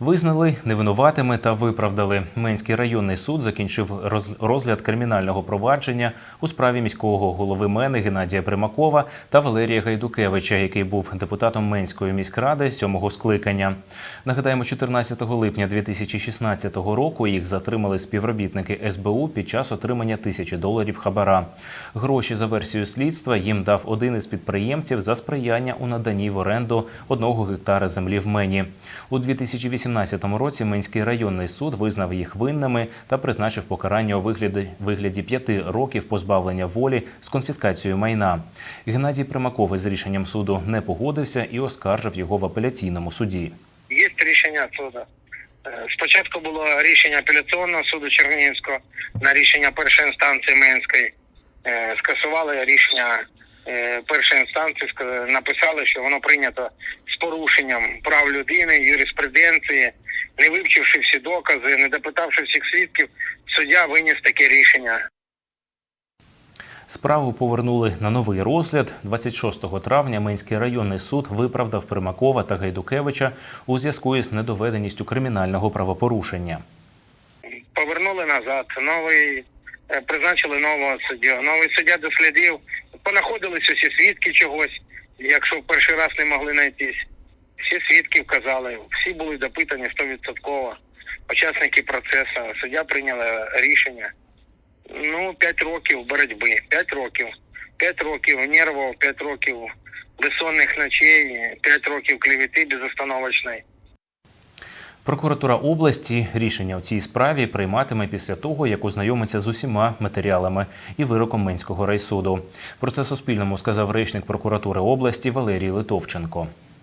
Визнали невинуватими та виправдали. Менський районний суд закінчив роз- розгляд кримінального провадження у справі міського голови Мени Геннадія Примакова та Валерія Гайдукевича, який був депутатом Менської міськради сьомого скликання. Нагадаємо, 14 липня 2016 року їх затримали співробітники СБУ під час отримання тисячі доларів хабара. Гроші за версією слідства їм дав один із підприємців за сприяння у наданні в оренду одного гектара землі в Мені. У 2018 році Менський районний суд визнав їх винними та призначив покарання у вигляді, вигляді п'яти років позбавлення волі з конфіскацією майна. Геннадій Примаков із рішенням суду не погодився і оскаржив його в апеляційному суді. Є рішення суду. Е, Спочатку було рішення апеляційного суду Чернігівського на рішення першої інстанції Менської. Е, Скасували рішення першої інстанції, написали, що воно прийнято з порушенням прав людини, юриспруденції, не вивчивши всі докази, не допитавши всіх свідків, суддя виніс таке рішення. Справу повернули на новий розгляд. 26 травня Менський районний суд виправдав Примакова та Гайдукевича у зв'язку із недоведеністю кримінального правопорушення. повернули назад, новий е, призначили нового суддю. Новий суддя дослідив, понаходились усі свідки чогось, якщо в перший раз не могли знайтись. Всі свідки вказали, всі були допитані 100%. Учасники процесу, суддя прийняла рішення. Ну, 5 років боротьби, 5 років. 5 років нервів, 5 років безсонних ночей, 5 років клевети безостановочної. Прокуратура області рішення в цій справі прийматиме після того, як ознайомиться з усіма матеріалами і вироком Менського райсуду. Про це Суспільному сказав речник прокуратури області Валерій Литовченко.